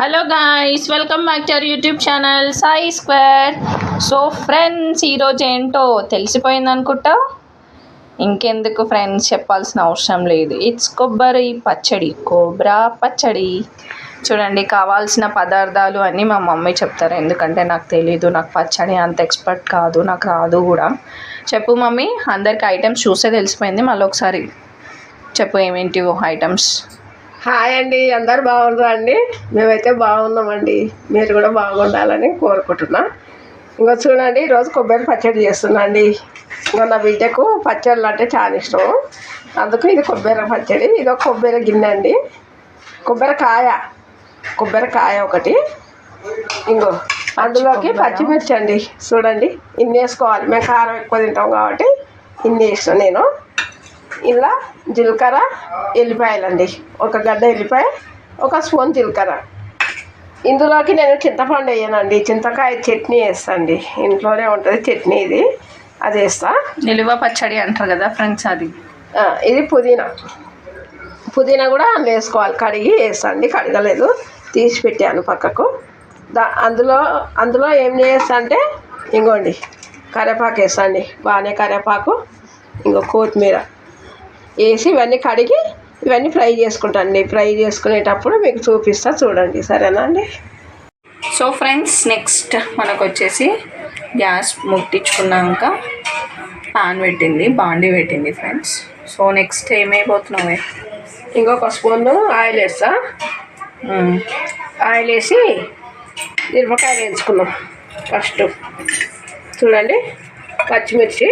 Hello guys welcome back to our YouTube channel Sai square so friends ఈరోజు ఏంటో తెలిసిపోయింది అనుకుంటా? ఇంకెందుకు ఫ్రెండ్స్ చెప్పాల్సిన అవసరం లేదు. ఇట్స్ కొబ్బరి పచ్చడి కోబ్రా పచ్చడి. చూడండి కావాల్సిన పదార్థాలు అన్నీ మా మమ్మీ చెప్తారు. ఎందుకంటే నాకు తెలీదు నాకు పచ్చడి అంత ఎక్స్పర్ట్ కాదు నాకు రాదు కూడా. చెప్పు మమ్మీ అందరికి ఐటమ్స్ చూస్తే తెలిసిపోయింది. మళ్ళీ ఒకసారి చెప్పు ఏమేంటివో ఐటమ్స్ హాయ్ అండి అందరు బాగున్నారా అండి? మేమైతే బాగున్నామండి. మీరు కూడా బాగుండాలని కోరుకుంటున్నా. ఇంకా చూడండి ఈరోజు కొబ్బరి పచ్చడి చేస్తున్నా అండి. ఇంకా నా బిడ్డకు పచ్చళ్ళు అంటే చాలా ఇష్టం. అందుకు ఇది కొబ్బరి పచ్చడి ఇది ఒక కొబ్బరి గిన్నె అండి. కొబ్బరికాయ కొబ్బరికాయ ఒకటి. ఇంకో అందులోకి? పచ్చిమిర్చి అండి. చూడండి ఇన్ని వేసుకోవాలి. మేము కారం ఎక్కువ తింటాం కాబట్టి ఇన్ని వేస్తాను నేను. ఇలా జీలకర్ర ఎల్లిపాయలండి. ఒక గడ్డ ఎల్లిపాయ ఒక స్పూన్ జీలకర్ర. ఇందులోకి నేను చింతపండు వేయనండి. చింతకాయ చట్నీ వేస్తాండి. ఇంట్లోనే ఉంటుంది చట్నీ ఇది. అది వేస్తా. నిలువ పచ్చడి అంటారు కదా ఫ్రెండ్స్ అది. ఇది పుదీనా. పుదీనా కూడా అందులో వేసుకోవాలి. కడిగి వేస్తాండి. కడగలేదు. తీసి పెట్టాను పక్కకు. దా అందులో అందులో ఏం చేస్తా అంటే ఇంకోండి కరివేపాకు వేస్తాండి. బాగానే కరివేపాకు ఇంకో కొత్తిమీర. వేసి ఇవన్నీ కడిగి ఇవన్నీ ఫ్రై చేసుకుంటాండి ఫ్రై చేసుకునేటప్పుడు మీకు చూపిస్తా చూడండి. సరేనా అండి? సో ఫ్రెండ్స్ నెక్స్ట్ మనకు వచ్చేసి గ్యాస్ ముట్టించుకున్నాక పాన్ పెట్టింది బాండి పెట్టింది ఫ్రెండ్స్. So next ఏమైపోతున్నావే? ఇంకొక స్పూన్ ఆయిల్ వేస్తా. ఆయిల్ వేసి మిరపకాయలు వేయించుకున్నాం ఫస్ట్. చూడండి పచ్చిమిర్చి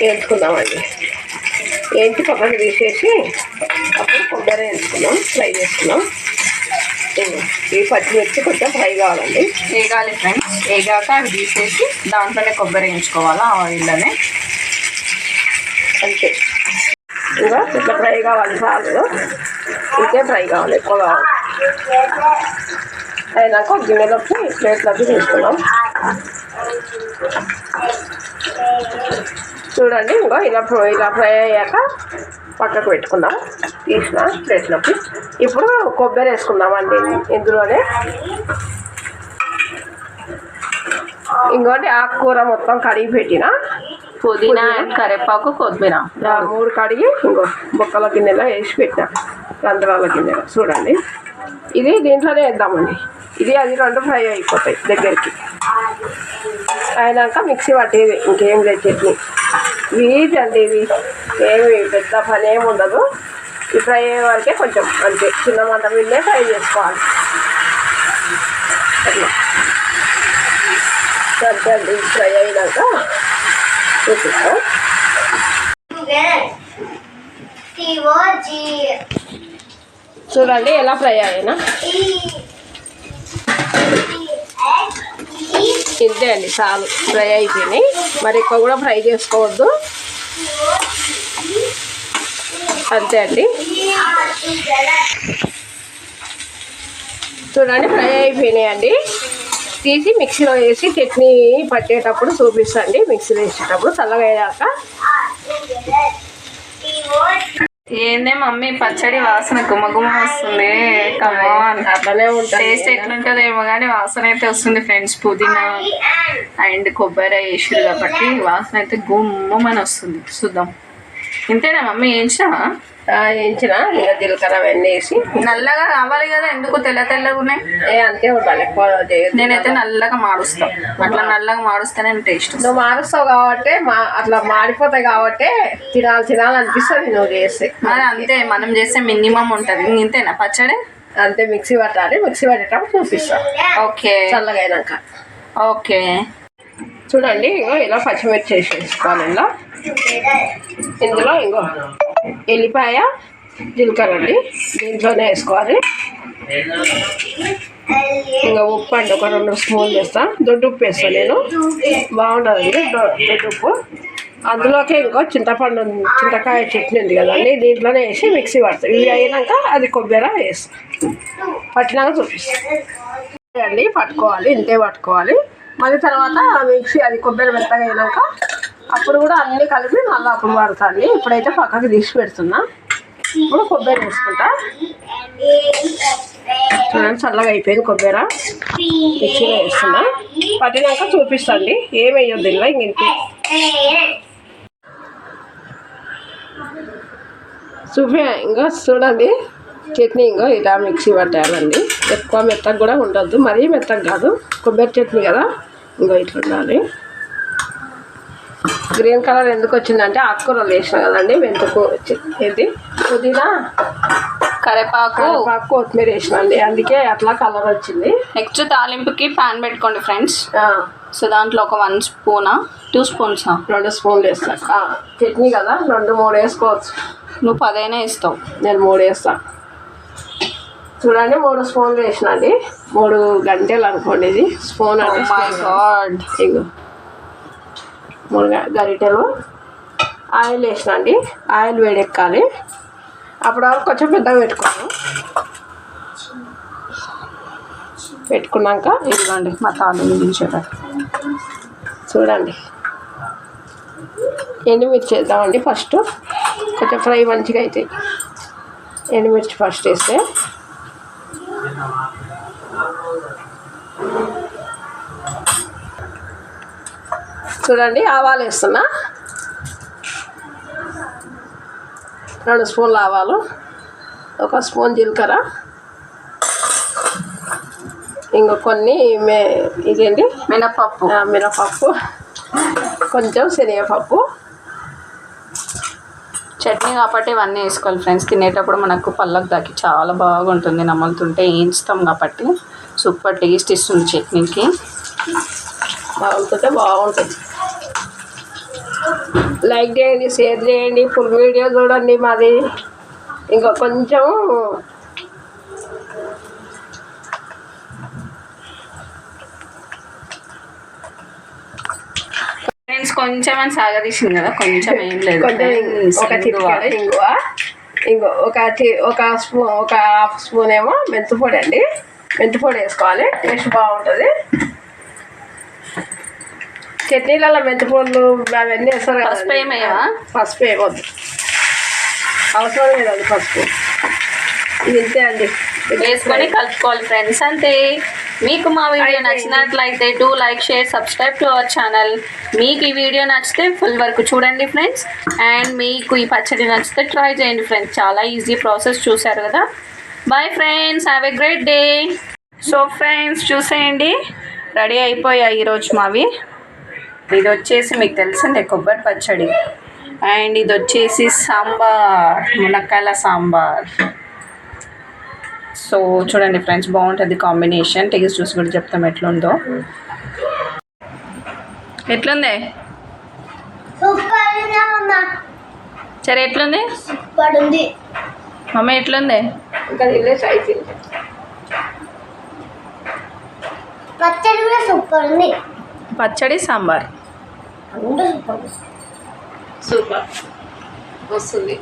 వేయించుకుందామండి. వేయించి పక్కన తీసేసి అప్పుడు కొబ్బరి వేయించుకున్నాం ఫ్రై చేసుకున్నాం. ఈ పచ్చిమిర్చి కొంచెం ఫ్రై కావాలండి. వేగాలి ఫ్రెండ్స్ వేగాక అవి తీసేసి దాంట్లోనే కొబ్బరి వేయించుకోవాలా ఆయిల్లోనే. అంతే. ఇంకా ఇట్లా ఫ్రై కావాలి చాలు. ఇంకే ఫ్రై కావాలి ఎక్కువ కావాలి. అయినాక గిన్నెలోకి ప్లేట్లోకి తీసుకున్నాం. చూడండి ఇంకో ఇలా ఫ్రై ఇలా ఫ్రై అయ్యాక పక్కకు పెట్టుకుందాం తీసిన ప్లేట్లోకి ఇప్పుడు కొబ్బరి వేసుకుందామండి ఇందులోనే. ఇంకోటి ఆకుకూర మొత్తం కడిగి పెట్టిన. పుదీనా కరివేపాకు కొత్తిమీర. మూడు కడిగి ఇంకో బొక్కల గిన్నెలో వేసి పెట్టిన. రంధ్రాల గిన్నెలో. చూడండి. ఇది దీంట్లోనే వేద్దామండి. ఇది అది రెండు ఫ్రై అయిపోతాయి దగ్గరికి. అయినాక మిక్సీ పట్టేది. ఇంకేం లేదు చట్నీ. ఈజీ అండి ఇది. ఏమి పెద్ద పని ఏమి ఉండదు. ఫ్రై అయ్యే వరకే కొంచెం అంతే. చిన్న మంట మీదే ఫ్రై చేసుకోవాలి. అట్లా. అండి ఫ్రై అయినాక చూపిస్తాం చూడండి ఎలా ఫ్రై అయినా. ఇంతే అండి చాలు. ఫ్రై అయిపోయినాయి. మరి ఎక్కువ కూడా ఫ్రై చేసుకోవద్దు. అంతే అండి. చూడండి ఫ్రై అయిపోయినాయి అండి. తీసి మిక్సీలో వేసి చట్నీ పట్టేటప్పుడు చూపిస్తాండి మిక్సీలో వేసేటప్పుడు చల్లగా అయ్యాక ఏందే మమ్మీ పచ్చడి వాసన గుమగుమ వస్తుంది. టేస్ట్ ఎట్లుంటుందో ఏమో కానీ వాసన అయితే వస్తుంది ఫ్రెండ్స్ పుదీనా అండ్ కొబ్బరి వేసిరు కాబట్టి వాసన అయితే గుమ్మని వస్తుంది. చూద్దాం. ఇంతేనా మమ్మీ? ఏంచా ఆ, వేయించిన ఇంకా జీలకర్ర అవన్నీ వేసి. నల్లగా రావాలి కదా ఎందుకు తెల్ల తెల్లగా ఉన్నాయి? ఏ అంతే ఉండాలి. నేనైతే నల్లగా మాడుస్తాం అట్లా నల్లగా మాడుస్తేనే టేస్ట్ నువ్వు మారుస్తావు కాబట్టి మా అట్లా మాడిపోతాయి కాబట్టి తినాలి తినాలి అనిపిస్తుంది నువ్వు చేస్తే. మరి అంతే మనం చేస్తే మినిమం ఉంటుంది. ఇంతేనా? పచ్చడి? అంతే మిక్సీ పట్టాలి మిక్సీ పట్టేటప్పుడు చూపిస్తా. ఓకే. చల్లగా అయినాక. ఓకే. చూడండి ఇగో ఇలా పచ్చిమిర్చి వేసి వేసుకోవాలి ఇలా ఇందులో ఇంకో ఎల్లిపాయ జీలకర్ర అండి. దీంట్లోనే వేసుకోవాలి. ఇంకా ఉప్పు అండి ఒక రెండు స్పూన్లు వేస్తా. దొడ్డు ఉప్పు వేస్తాను నేను. బాగుంటుందండి దొడ్డు ఉప్పు. అందులోకి ఇంకో చింతపండు చింతకాయ చట్నీ ఉంది కదండి. దీంట్లోనే వేసి మిక్సీ పడతాం. ఇవి అయినాక అది కొబ్బరి వేస్తాం. పట్టినాక చూపిస్తాం. అండి పట్టుకోవాలి ఇంతే పట్టుకోవాలి. మళ్ళీ తర్వాత మిక్సీ అది కొబ్బరి మెత్తగా అయినాక అప్పుడు కూడా అన్నీ కలిపి మళ్ళీ అప్పుడు వాడతాను. ఇప్పుడైతే పక్కకి తీసి పెడుతున్నా. ఇప్పుడు కొబ్బరి వేసుకుంటా చూడండి చల్లగా అయిపోయింది కొబ్బరి. మిక్సీలో వేస్తున్నా. పట్టినాక చూపిస్తాండి. ఏమి వేయొద్దు ఇలా ఇంక చూపి ఇంకా చూడండి. చట్నీ ఇంకో ఇలా మిక్సీ పట్టేయాలండి ఎక్కువ మెత్తగా కూడా ఉండొద్దు. మరీ మెత్తగా కాదు. కొబ్బరి చట్నీ కదా. ఇంకో ఇట్లా ఉండాలి. గ్రీన్ కలర్ ఎందుకు వచ్చిందంటే ఆకుకూరలు వేసిన కదండి మెంతుకు ఇది. పుదీనా కరేపాకు. కొత్తిమీర వేసిన అండి అందుకే అట్లా కలర్ వచ్చింది. నెక్స్ట్ తాలింపుకి ప్యాన్ పెట్టుకోండి ఫ్రెండ్స్. సో దాంట్లో ఒక వన్ స్పూనా? టూ స్పూన్సా? రెండు స్పూన్లు వేస్తా. చట్నీ కదా రెండు మూడు వేసుకోవచ్చు. నువ్వు పదైనా ఇస్తావు నేను మూడు వేస్తా. చూడండి మూడు స్పూన్లు వేసిన అండి మూడు గంటలు అనుకోండి ఇది. స్పూన్ మై అంటే మునగ గరిటెలు ఆయిల్ వేసినండి. ఆయిల్ వేడెక్కాలి. అప్పుడు వరకు కొంచెం పెద్దగా పెట్టుకున్నాను పెట్టుకున్నాక ఇదిగోండి మా తాలింపు దించేటారు చూడండి. ఎండుమిర్చి వేద్దామండి ఫస్ట్. కొంచెం ఫ్రై మంచిగా అవుతాయి ఎండుమిర్చి ఫస్ట్ వేస్తే. చూడండి ఆవాలు వేస్తున్నా. రెండు స్పూన్లు ఆవాలు ఒక స్పూన్ జీలకర్ర. ఇంకా కొన్ని మే ఇదేంటి? మినపప్పు. మినపప్పు. కొంచెం శనగపప్పు. చట్నీ కాబట్టి ఇవన్నీ వేసుకోవాలి ఫ్రెండ్స్. తినేటప్పుడు మనకు పళ్ళకు దాకి చాలా బాగుంటుంది. నమ్ములుతుంటే వేయించుతాం కాబట్టి సూపర్ టేస్ట్ ఇస్తుంది చట్నీకి. బాగుంటుంటే బాగుంటుంది. లైక్ చేయండి షేర్ చేయండి ఫుల్ వీడియో చూడండి మాది. ఇంకా కొంచెం ఫ్రెండ్స్ కొంచెం అని సాగదీసింది కదా కొంచెం ఏం లేదు. ఒక ఇంకో ఒక ఒక స్పూన్ ఒక హాఫ్ స్పూన్ ఏమో మెంతిపొడి అండి. మెంతిపొడి వేసుకోవాలి టేస్ట్ బాగుంటుంది. చట్నీలలో మెంతిపొడులు అవన్నీ వేస్తారు పసుపు ఏం వేయవా? పసుపు వేయవద్దు అవసరం లేదండి పసుపు. ఇది ఇంతే అండి. వేసుకొని కలుపుకోవాలి ఫ్రెండ్స్. అంతే. మీకు మా వీడియో నచ్చినట్లయితే do like share subscribe to our channel మీకు ఈ వీడియో నచ్చితే ఫుల్ వరకు చూడండి ఫ్రెండ్స్. అండ్ మీకు ఈ పచ్చడి నచ్చితే ట్రై చేయండి ఫ్రెండ్స్. చాలా ఈజీ ప్రాసెస్ చూశారు కదా. Bye friends have a great day so friends చూసేయండి. రెడీ అయిపోయాయి ఈరోజు మావి. ఇది వచ్చేసి మీకు తెలిసిందే కొబ్బరి పచ్చడి. అండ్ ఇది వచ్చేసి సాంబార్ మునక్కాయల సాంబార్. సో చూడండి ఫ్రెండ్స్ బాగుంటుంది కాంబినేషన్. టేస్ట్ చూసి కూడా చెప్తాం ఎట్లుందో. ఎట్లుంది? సూపర్ ఉంది అమ్మ సరే ఎట్లుంది? సూపర్ ఉంది మమ్మీ ఎట్లుంది? పచ్చడి కూడా సూపర్ ఉంది పచ్చడి సాంబార్. సూపర్. వస్తుంది.